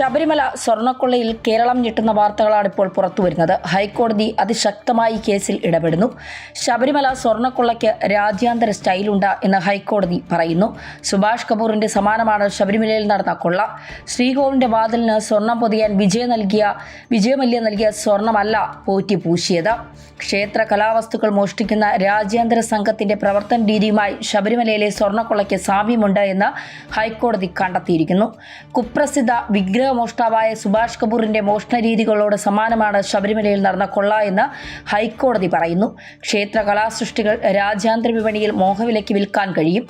ശബരിമല സ്വർണക്കൊള്ളയിൽ കേരളം ഞെട്ടുന്ന വാർത്തകളാണ് ഇപ്പോൾ പുറത്തുവരുന്നത്. ഹൈക്കോടതി അതിശക്തമായി കേസിൽ ഇടപെടുന്നു. ശബരിമല സ്വർണക്കൊള്ളയ്ക്ക് രാജ്യാന്തര സ്റ്റൈലുണ്ട് എന്ന് ഹൈക്കോടതി പറയുന്നു. സുഭാഷ് കപൂറിന്റെ സമാനമാണ് ശബരിമലയിൽ നടന്ന കൊള്ള. ശ്രീകോവിലിന്റെ വാതിലിന് സ്വർണം പൊതിയാൻ വിജയ നൽകിയ വിജയമല്യ നൽകിയ സ്വർണമല്ല പോറ്റി പൂശിയത്. ക്ഷേത്ര കലാവസ്തുക്കൾ മോഷ്ടിക്കുന്ന രാജ്യാന്തര സംഘത്തിന്റെ പ്രവർത്തന രീതിയുമായി ശബരിമലയിലെ സ്വർണക്കൊള്ളയ്ക്ക് സാമ്യമുണ്ട് എന്ന് ഹൈക്കോടതി കണ്ടെത്തിയിരിക്കുന്നു. കുപ്രസിദ്ധ വിഗ്രഹമോഷ്ടാവായ സുഭാഷ് കപൂറിന്റെ മോഷണ രീതികളോട് സമാനമാണ് ശബരിമലയിൽ നടന്ന കൊള്ള എന്ന് ഹൈക്കോടതി പറയുന്നു. ക്ഷേത്ര കലാസൃഷ്ടികൾ രാജ്യാന്തര വിപണിയിൽ മോഹവിലയ്ക്ക് വിൽക്കാൻ കഴിയും.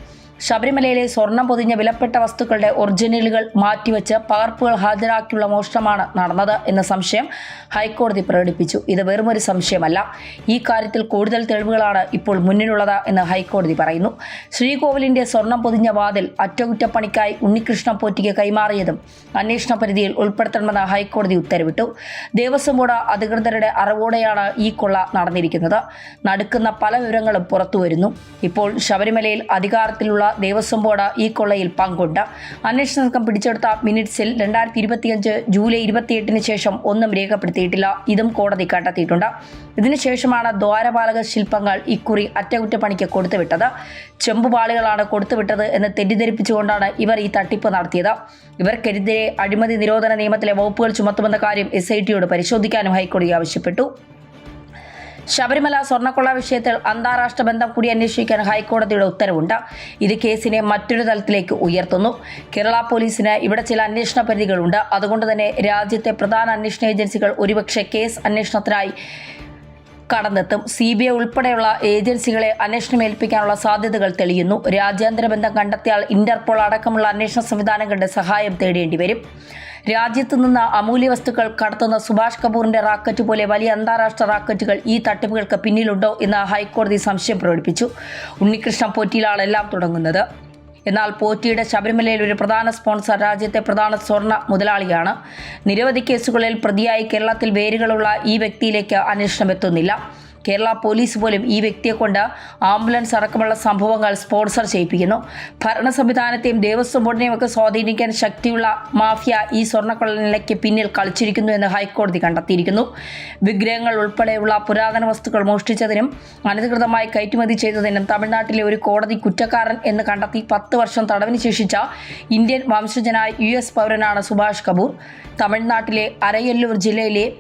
ശബരിമലയിലെ സ്വർണം പൊതിഞ്ഞ വിലപ്പെട്ട വസ്തുക്കളുടെ ഒറിജിനലുകൾ മാറ്റിവെച്ച് പകർപ്പുകൾ ഹാജരാക്കിയുള്ള മോഷണമാണ് നടന്നത് എന്ന സംശയം ഹൈക്കോടതി പ്രകടിപ്പിച്ചു. ഇത് വെറുമൊരു സംശയമല്ല. ഈ കാര്യത്തിൽ കൂടുതൽ തെളിവുകളാണ് ഇപ്പോൾ മുന്നിലുള്ളത് എന്ന് ഹൈക്കോടതി പറയുന്നു. ശ്രീകോവിലിന്റെ സ്വർണം പൊതിഞ്ഞ വാതിൽ അറ്റകുറ്റപ്പണിക്കായി ഉണ്ണികൃഷ്ണ പോറ്റിക്ക് കൈമാറിയതും അന്വേഷണ പരിധിയിൽ ഉൾപ്പെടുത്തണമെന്ന് ഹൈക്കോടതി ഉത്തരവിട്ടു. ദേവസ്വം ബോർഡ് അധികൃതരുടെ അറിവോടെയാണ് ഈ കൊള്ള നടന്നിരിക്കുന്നത്. നടക്കുന്ന പല വിവരങ്ങളും പുറത്തുവരുന്നു. ഇപ്പോൾ ശബരിമലയിൽ അധികാരത്തിലുള്ള ദേവസ്വം ബോർഡ് ഈ കൊള്ളയിൽ പങ്കുണ്ട്. അന്വേഷണ സംഘം പിടിച്ചെടുത്ത മിനിറ്റ്സിൽ രണ്ടായിരത്തി ഇരുപത്തിയഞ്ച് ജൂലൈ ഇരുപത്തിയെട്ടിന് ശേഷം ഒന്നും രേഖപ്പെടുത്തിയിട്ടില്ല. ഇതും കോടതി കണ്ടെത്തിയിട്ടുണ്ട്. ഇതിനുശേഷമാണ് ദ്വാരപാലക ശില്പങ്ങൾ ഇക്കുറി അറ്റകുറ്റപ്പണിക്ക് കൊടുത്തുവിട്ടത്. ചെമ്പുപാളികളാണ് കൊടുത്തുവിട്ടത് എന്ന് തെറ്റിദ്ധരിപ്പിച്ചുകൊണ്ടാണ് ഇവർ ഈ തട്ടിപ്പ് നടത്തിയത്. ഇവർക്കെതിരെ അഴിമതി നിരോധന നിയമത്തിലെ വകുപ്പുകൾ ചുമത്തുമെന്ന കാര്യം എസ് ഐ ടിയോട് പരിശോധിക്കാനും ഹൈക്കോടതി ആവശ്യപ്പെട്ടു. ശബരിമല സ്വർണക്കൊള്ള വിഷയത്തിൽ അന്താരാഷ്ട്ര ബന്ധം കൂടി അന്വേഷിക്കാൻ ഹൈക്കോടതിയുടെ ഉത്തരവുണ്ട്. ഇത് കേസിനെ മറ്റൊരു തലത്തിലേക്ക് ഉയർത്തുന്നു. കേരള പോലീസിന് ഇവിടെ ചില അന്വേഷണ പരിധികളുണ്ട്. അതുകൊണ്ട് തന്നെ രാജ്യത്തെ പ്രധാന അന്വേഷണ ഏജൻസികൾ ഒരുപക്ഷെ കേസ് അന്വേഷണത്തിനായി കടന്നെത്തും. സി ബി ഐ ഉൾപ്പെടെയുള്ള ഏജൻസികളെ അന്വേഷണം ഏൽപ്പിക്കാനുള്ള സാധ്യതകൾ തെളിയുന്നു. രാജ്യാന്തര ബന്ധം കണ്ടെത്തിയാൽ ഇന്റർപോൾ അടക്കമുള്ള അന്വേഷണ സംവിധാനങ്ങളുടെ സഹായം തേടേണ്ടി വരും. രാജ്യത്തു നിന്ന് അമൂല്യ വസ്തുക്കൾ കടത്തുന്ന സുഭാഷ് കപൂറിന്റെ റാക്കറ്റ് പോലെ വലിയ അന്താരാഷ്ട്ര റാക്കറ്റുകൾ ഈ തട്ടിപ്പുകൾക്ക് പിന്നിലുണ്ടോ എന്ന് ഹൈക്കോടതി സംശയം പ്രകടിപ്പിച്ചു. ഉണ്ണികൃഷ്ണ പോറ്റിയിലാണ് എല്ലാം തുടങ്ങുന്നത്. എന്നാൽ പോറ്റിയുടെ ശബരിമലയിൽ ഒരു പ്രധാന സ്പോൺസർ രാജ്യത്തെ പ്രധാന സ്വർണ മുതലാളിയാണ്. നിരവധി കേസുകളിൽ പ്രതിയായി കേരളത്തിൽ വേരുകളുള്ള ഈ വ്യക്തിയിലേക്ക് അന്വേഷണം എത്തുന്നില്ല. കേരള പോലീസ് പോലും ഈ വ്യക്തിയെ കൊണ്ട് ആംബുലൻസ് അടക്കമുള്ള സംഭവങ്ങൾ സ്പോൺസർ ചെയ്യിപ്പിക്കുന്നു. ഭരണ സംവിധാനത്തെയും ദേവസ്വം ബോർഡിനെയും ഒക്കെ സ്വാധീനിക്കാൻ ശക്തിയുള്ള മാഫിയ ഈ സ്വർണക്കൊള്ളനിലയ്ക്ക് പിന്നിൽ കളിച്ചിരിക്കുന്നു എന്ന് ഹൈക്കോടതി കണ്ടെത്തിയിരിക്കുന്നു. വിഗ്രഹങ്ങൾ ഉൾപ്പെടെയുള്ള പുരാതന വസ്തുക്കൾ മോഷ്ടിച്ചതിനും അനധികൃതമായി കയറ്റുമതി ചെയ്തതിനും തമിഴ്നാട്ടിലെ ഒരു കോടതി കുറ്റക്കാരൻ എന്ന് കണ്ടെത്തി പത്ത് വർഷം തടവിന് ശേഷിച്ച ഇന്ത്യൻ വംശജനായ യു എസ് പൗരനാണ് സുഭാഷ് കപൂർ. തമിഴ്നാട്ടിലെ അരയല്ലൂർ ജില്ലയിലെ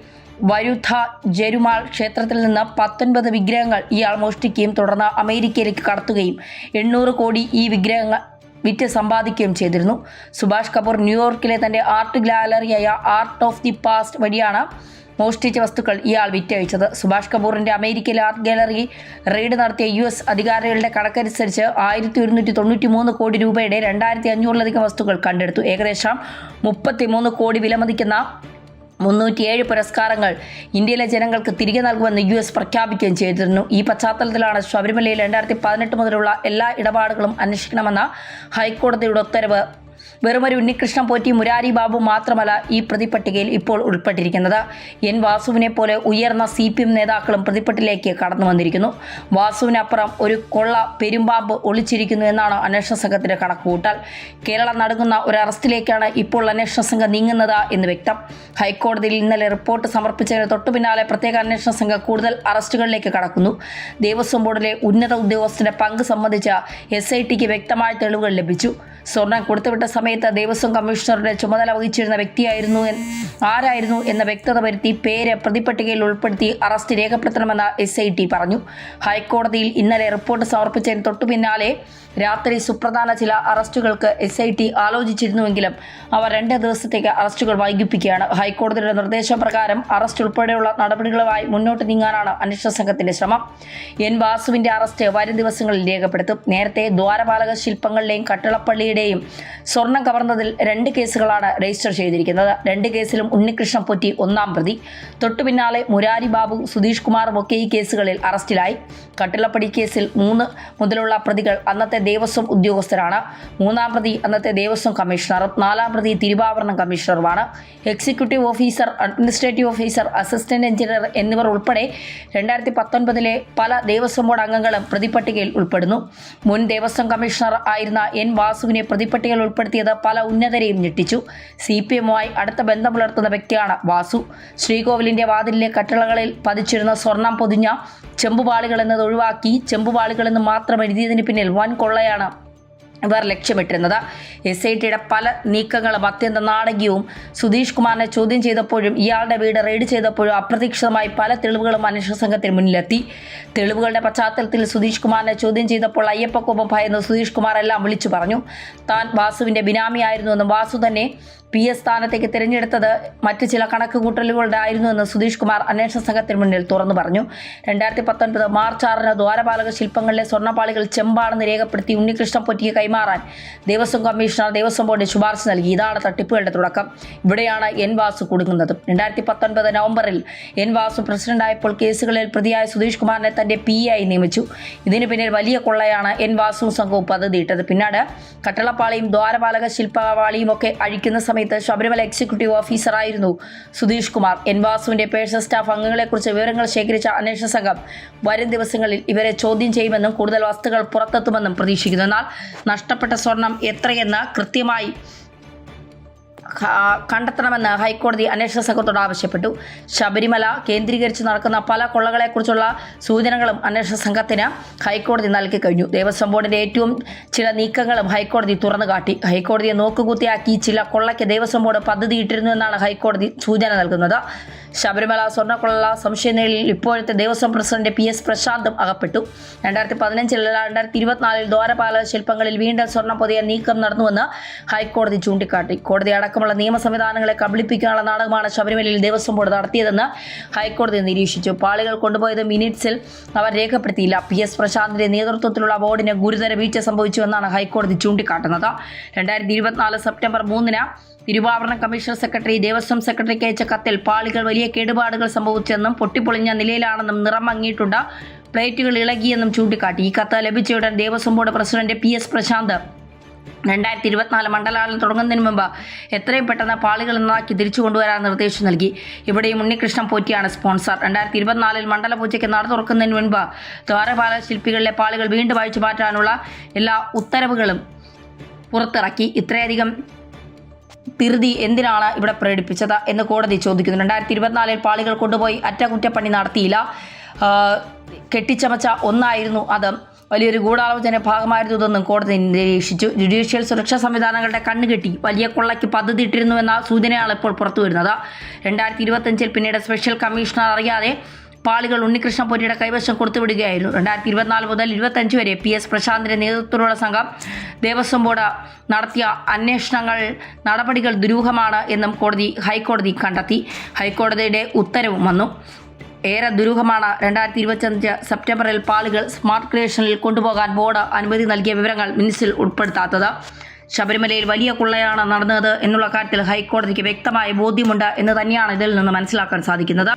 വരുധ ജെരുമാൾ ക്ഷേത്രത്തിൽ നിന്ന് പത്തൊൻപത് വിഗ്രഹങ്ങൾ ഇയാൾ മോഷ്ടിക്കുകയും തുടർന്ന് അമേരിക്കയിലേക്ക് കടത്തുകയും എണ്ണൂറ് കോടി ഈ വിഗ്രഹങ്ങൾ വിറ്റ് സമ്പാദിക്കുകയും ചെയ്തിരുന്നു. സുഭാഷ് കപൂർ ന്യൂയോർക്കിലെ തന്റെ ആർട്ട് ഗാലറിയായ ആർട്ട് ഓഫ് ദി പാസ്റ്റ് വഴിയാണ് മോഷ്ടിച്ച വസ്തുക്കൾ ഇയാൾ വിറ്റയച്ചത് സുഭാഷ് കപൂറിന്റെ അമേരിക്കയിലെ ആർട്ട് ഗാലറി റെയ്ഡ് നടത്തിയ യു എസ് അധികാരികളുടെ കണക്കനുസരിച്ച് ആയിരത്തി ഒരുന്നൂറ്റി തൊണ്ണൂറ്റി മൂന്ന് കോടി രൂപയുടെ രണ്ടായിരത്തി അഞ്ഞൂറിലധികം വസ്തുക്കൾ കണ്ടെടുത്തു. ഏകദേശം മുപ്പത്തി മൂന്ന് കോടി വിലമതിക്കുന്ന മുന്നൂറ്റിയേഴ് പുരസ്കാരങ്ങൾ ഇന്ത്യയിലെ ജനങ്ങൾക്ക് തിരികെ നൽകുമെന്ന് യു എസ് പ്രഖ്യാപിക്കുകയും ചെയ്തിരുന്നു. ഈ പശ്ചാത്തലത്തിലാണ് ശബരിമലയിൽ രണ്ടായിരത്തി പതിനെട്ട് മുതലുള്ള എല്ലാ ഇടപാടുകളും അന്വേഷിക്കണമെന്ന ഹൈക്കോടതിയുടെ ഉത്തരവ് വെറുമൊരു ഉണ്ണികൃഷ്ണൻ പോറ്റി മുരാരി ബാബു മാത്രമല്ല ഈ പ്രതിപട്ടികയിൽ ഇപ്പോൾ ഉൾപ്പെട്ടിരിക്കുന്നത്. എൻ വാസുവിനെ പോലെ ഉയർന്ന സി പി എം നേതാക്കളും പ്രതിപട്ടിലേക്ക് കടന്നു വന്നിരിക്കുന്നു. വാസുവിനപ്പുറം ഒരു കൊള്ള പെരുമ്പാമ്പ് ഒളിച്ചിരിക്കുന്നു എന്നാണ് അന്വേഷണ സംഘത്തിന്റെ കണക്കുകൂട്ടൽ. കേരളം നടക്കുന്ന ഒരു അറസ്റ്റിലേക്കാണ് ഇപ്പോൾ അന്വേഷണ സംഘം നീങ്ങുന്നത് എന്ന് വ്യക്തം. ഹൈക്കോടതിയിൽ ഇന്നലെ റിപ്പോർട്ട് സമർപ്പിച്ചതിന് തൊട്ടു പിന്നാലെ പ്രത്യേക അന്വേഷണ സംഘം കൂടുതൽ അറസ്റ്റുകളിലേക്ക് കടക്കുന്നു. ദേവസ്വം ബോർഡിലെ ഉന്നത ഉദ്യോഗസ്ഥന്റെ പങ്ക് സംബന്ധിച്ച എസ് ഐ ടിക്ക് വ്യക്തമായ തെളിവുകൾ ലഭിച്ചു. സ്വർണം കൊടുത്തുവിട്ട സമയത്ത് ദേവസ്വം കമ്മീഷണറുടെ ചുമതല വഹിച്ചിരുന്ന വ്യക്തിയായിരുന്നു ആരായിരുന്നു എന്ന വ്യക്തത വരുത്തി പേര് പ്രതിപട്ടികയിൽ ഉൾപ്പെടുത്തി അറസ്റ്റ് രേഖപ്പെടുത്തണമെന്ന് എസ് ഐ ടി പറഞ്ഞു. ഹൈക്കോടതിയിൽ ഇന്നലെ റിപ്പോർട്ട് സമർപ്പിച്ചതിന് തൊട്ടു പിന്നാലെ രാത്രി സുപ്രധാന ചില അറസ്റ്റുകൾക്ക് എസ് ഐ ടി ആലോചിച്ചിരുന്നുവെങ്കിലും അവർ രണ്ട് ദിവസത്തേക്ക് അറസ്റ്റുകൾ വൈകിപ്പിക്കുകയാണ്. ഹൈക്കോടതിയുടെ നിർദ്ദേശപ്രകാരം അറസ്റ്റ് ഉൾപ്പെടെയുള്ള നടപടികളുമായി മുന്നോട്ട് നീങ്ങാനാണ് അന്വേഷണ സംഘത്തിന്റെ ശ്രമം. എൻ വാസുവിന്റെ അറസ്റ്റ് വരും ദിവസങ്ങളിൽ രേഖപ്പെടുത്തും. നേരത്തെ ദ്വാരപാലക ശില്പങ്ങളിലെയും കട്ടിളപ്പള്ളിയുടെയും സ്വർണം കവർന്നതിൽ രണ്ട് കേസുകളാണ് രജിസ്റ്റർ ചെയ്തിരിക്കുന്നത്. രണ്ട് കേസിലും ഉണ്ണികൃഷ്ണ പൊറ്റി ഒന്നാം പ്രതി. തൊട്ടു പിന്നാലെ മുരാരി ബാബു സുധീഷ് കുമാറും ഒക്കെ ഈ കേസുകളിൽ അറസ്റ്റിലായി. കട്ടിളപ്പടി കേസിൽ മൂന്ന് മുതലുള്ള പ്രതികൾ അന്നത്തെ ദേവസ്വം ഉദ്യോഗസ്ഥരാണ്. മൂന്നാം പ്രതി അന്നത്തെ ദേവസ്വം കമ്മീഷണറും നാലാം പ്രതി തിരുവാഭരണം കമ്മീഷണറുമാണ്. Executive officer administrative officer assistant engineer എന്നിവർ ഉൾപ്പെടെ രണ്ടായിരത്തി പത്തൊൻപതിലെ പല ദേവസ്വം ബോർഡ് അംഗങ്ങളും പ്രതിപട്ടികയിൽ ഉൾപ്പെടുന്നു. മുൻ ദേവസ്വം കമ്മീഷണർ ആയിരുന്ന എൻ വാസുവിനെ ബാസുവിനെ പ്രതിപ്പട്ടികയിൽ ഉൾപ്പെടുത്തിയത് പല ഉന്നതരെയും ഞെട്ടിച്ചു. സി പി എമ്മുമായി അടുത്ത ബന്ധം പുലർത്തുന്ന വ്യക്തിയാണ് വാസു. ശ്രീകോവിലിന്റെ വാതിലിലെ കട്ടിളകളിൽ പതിച്ചിരുന്ന സ്വർണം പൊതിഞ്ഞ ചെമ്പുപാളികൾ എന്നത് ഒഴിവാക്കി ചെമ്പുപാളികൾ എന്ന് മാത്രം എഴുതിയതിന് പിന്നിൽ വൻ കൊള്ളയാണ് ഇവർ ലക്ഷ്യമിട്ടിരുന്നത് എസ് ഐ ടിയുടെ പല നീക്കങ്ങളും അത്യന്തം നാടകീയവും സുധീഷ് കുമാറിനെ ചോദ്യം ചെയ്തപ്പോഴും ഇയാളുടെ വീട് റെയ്ഡ് ചെയ്തപ്പോഴും അപ്രതീക്ഷിതമായി പല തെളിവുകളും അന്വേഷണ സംഘത്തിന് മുന്നിലെത്തി. തെളിവുകളുടെ പശ്ചാത്തലത്തിൽ സുധീഷ് കുമാറിനെ ചോദ്യം ചെയ്തപ്പോൾ അയ്യപ്പക്കൊപ്പം ഭയന്ന് സുധീഷ് കുമാർ എല്ലാം വിളിച്ചു പറഞ്ഞു. താൻ വാസുവിന്റെ ബിനാമിയായിരുന്നുവെന്നും വാസു തന്നെ പി എസ് സ്ഥാനത്തേക്ക് തിരഞ്ഞെടുത്തത് മറ്റ് ചില കണക്കുകൂട്ടലുകളുടെ ആയിരുന്നുവെന്ന് സുധീഷ് കുമാർ അന്വേഷണ സംഘത്തിന് മുന്നിൽ തുറന്നു പറഞ്ഞു. രണ്ടായിരത്തി പത്തൊൻപത് മാർച്ച് ആറിന് ദ്വാരപാലക ശില്പങ്ങളിലെ സ്വർണപാളികൾ ചെമ്പാണെന്ന് രേഖപ്പെടുത്തി ഉണ്ണികൃഷ്ണൻ പൊറ്റിയെ കൈമാറാൻ ദേവസ്വം കമ്മീഷണർ ദേവസ്വം ബോർഡിന് ശുപാർശ നൽകി. ഇതാണ് തട്ടിപ്പുകളുടെ തുടക്കം. ഇവിടെയാണ് എൻ വാസു കുടുങ്ങുന്നത്. രണ്ടായിരത്തി പത്തൊൻപത് നവംബറിൽ എൻ വാസു പ്രസിഡന്റായപ്പോൾ കേസുകളിൽ പ്രതിയായ സുധീഷ് കുമാറിനെ തന്റെ പി ആയി നിയമിച്ചു. ഇതിനു പിന്നിൽ വലിയ കൊള്ളയാണ് എൻ വാസു സംഘവും പദ്ധതിയിട്ടത്. പിന്നീട് കട്ടളപ്പാളിയും ദ്വാരപാലക ശില്പപാളിയും ഒക്കെ അഴിക്കുന്ന സമയത്ത് ശബരിമല എക്സിക്യൂട്ടീവ് ഓഫീസറായിരുന്നു സുധീഷ് കുമാർ. എൻ വാസുവിന്റെ പേഴ്സണൽ സ്റ്റാഫ് അംഗങ്ങളെക്കുറിച്ച് വിവരങ്ങൾ ശേഖരിച്ച അന്വേഷണ സംഘം വരും ദിവസങ്ങളിൽ ഇവരെ ചോദ്യം ചെയ്യുമെന്നും കൂടുതൽ വസ്തുക്കൾ പുറത്തെത്തുമെന്നും പ്രതീക്ഷിക്കുന്നു. എന്നാൽ നഷ്ടപ്പെട്ട സ്വർണം എത്രയെന്ന് കൃത്യമായി കണ്ടെത്തണമെന്ന് ഹൈക്കോടതി അന്വേഷണ സംഘത്തോട് ആവശ്യപ്പെട്ടു. ശബരിമല കേന്ദ്രീകരിച്ച് നടക്കുന്ന പല കൊള്ളകളെക്കുറിച്ചുള്ള സൂചനകളും അന്വേഷണ സംഘത്തിന് ഹൈക്കോടതി നൽകി കഴിഞ്ഞു. ദേവസ്വം ബോർഡിന്റെ ഏറ്റവും ചില നീക്കങ്ങളും ഹൈക്കോടതി തുറന്നു കാട്ടി. ഹൈക്കോടതിയെ നോക്കുകുത്തിയാക്കി ചില കൊള്ളയ്ക്ക് ദേവസ്വം ബോർഡ് പദ്ധതിയിട്ടിരുന്നു എന്നാണ് ഹൈക്കോടതി സൂചന നൽകുന്നത്. ശബരിമല സ്വർണക്കൊള്ള സംശയനിലയിൽ ഇപ്പോഴത്തെ ദേവസ്വം പ്രസിഡന്റ് പി എസ് പ്രശാന്തും അകപ്പെട്ടു. രണ്ടായിരത്തി പതിനഞ്ചിൽ രണ്ടായിരത്തി ഇരുപത്തിനാലിൽ ദ്വാരപാല ശില്പങ്ങളിൽ വീണ്ടും സ്വർണ പൊതിയ നീക്കം നടന്നുവെന്ന് ഹൈക്കോടതി ചൂണ്ടിക്കാട്ടി. കോടതി അടക്കമുള്ള നിയമ സംവിധാനങ്ങളെ കബളിപ്പിക്കാനുള്ള നാടകമാണ് ശബരിമലയിൽ ദേവസ്വം ബോർഡ് നടത്തിയതെന്ന് ഹൈക്കോടതി നിരീക്ഷിച്ചു. പാളികൾ കൊണ്ടുപോയത് മിനിറ്റ്സിൽ അവർ രേഖപ്പെടുത്തിയില്ല. പി എസ് പ്രശാന്തിന്റെ നേതൃത്വത്തിലുള്ള ബോർഡിന് ഗുരുതര വീഴ്ച സംഭവിച്ചുവെന്നാണ് ഹൈക്കോടതി ചൂണ്ടിക്കാട്ടുന്നത്. രണ്ടായിരത്തി ഇരുപത്തിനാല് സെപ്റ്റംബർ മൂന്നിന് തിരുവാഭരണ കമ്മീഷണർ സെക്രട്ടറി ദേവസ്വം സെക്രട്ടറിക്ക് അയച്ച കത്തിൽ പാളികൾ വലിയ കേടുപാടുകൾ സംഭവിച്ചെന്നും പൊട്ടിപ്പൊളിഞ്ഞ നിലയിലാണെന്നും നിറം മങ്ങിയിട്ടുണ്ട് പ്ലേറ്റുകൾ ഇളകിയെന്നും ചൂണ്ടിക്കാട്ടി. ഈ കത്ത് ലഭിച്ചയുടൻ Devaswom board president P S Prashant രണ്ടായിരത്തി ഇരുപത്തിനാല് മണ്ഡലാലം തുടങ്ങുന്നതിന് മുമ്പ് എത്രയും പെട്ടെന്ന് പാളികൾ നന്നാക്കി തിരിച്ചു കൊണ്ടുവരാൻ നിർദ്ദേശം നൽകി. ഇവിടെയും ഉണ്ണികൃഷ്ണൻ പോറ്റിയാണ് സ്പോൺസർ. രണ്ടായിരത്തി ഇരുപത്തിനാലിൽ മണ്ഡല പൂജയ്ക്ക് നട തുറക്കുന്നതിന് മുൻപ് ദ്വാരപാല ശില്പികളിലെ പാളികൾ വീണ്ടും വായിച്ചു മാറ്റാനുള്ള എല്ലാ ഉത്തരവുകളും പുറത്തിറക്കി. ഇത്രയധികം തിരുതി എന്തിനാണ് ഇവിടെ പ്രകടിപ്പിച്ചത് എന്ന് കോടതി ചോദിക്കുന്നു. രണ്ടായിരത്തി ഇരുപത്തിനാലിൽ പാളികൾ കൊണ്ടുപോയി അറ്റകുറ്റപ്പണി നടത്തിയില്ല. കെട്ടിച്ചമച്ച ഒന്നായിരുന്നു അത്. വലിയൊരു ഗൂഢാലോചന ഭാഗമായിരുന്നു ഇതെന്നും കോടതി നിരീക്ഷിച്ചു. ജുഡീഷ്യൽ സുരക്ഷാ സംവിധാനങ്ങളുടെ കണ്ണുകെട്ടി വലിയ കൊള്ളയ്ക്ക് പദ്ധതി ഇട്ടിരുന്നുവെന്ന സൂചനയാണ് ഇപ്പോൾ പുറത്തുവരുന്നത് രണ്ടായിരത്തി ഇരുപത്തഞ്ചിൽ പിന്നീട് സ്പെഷ്യൽ കമ്മീഷണർ അറിയാതെ പാളികൾ ഉണ്ണികൃഷ്ണ പൊരിയുടെ കൈവശം കൊടുത്തുവിടുകയായിരുന്നു. രണ്ടായിരത്തി ഇരുപത്തിനാല് മുതൽ ഇരുപത്തഞ്ച് വരെ പി എസ് പ്രശാന്തിന്റെ നേതൃത്വത്തിലുള്ള സംഘം ദേവസ്വം ബോർഡ് നടത്തിയ അന്വേഷണങ്ങൾ നടപടികൾ ദുരൂഹമാണ് എന്നും കോടതി ഹൈക്കോടതി കണ്ടെത്തി. ഹൈക്കോടതിയുടെ ഉത്തരവും വന്നു. ഏറെ ദുരൂഹമാണ്. രണ്ടായിരത്തി ഇരുപത്തഞ്ച് സെപ്റ്റംബറിൽ പാളികൾ സ്മാർട്ട് ക്രിയേഷനിൽ കൊണ്ടുപോകാൻ ബോർഡ് അനുമതി നൽകിയ വിവരങ്ങൾ മിനിസിൽ ഉൾപ്പെടുത്താത്തത്. ശബരിമലയിൽ വലിയ കുള്ളയാണ് നടന്നത് എന്നുള്ള കാര്യത്തിൽ ഹൈക്കോടതിക്ക് വ്യക്തമായ ബോധ്യമുണ്ട് എന്ന് തന്നെയാണ് ഇതിൽ നിന്ന് മനസ്സിലാക്കാൻ സാധിക്കുന്നത്.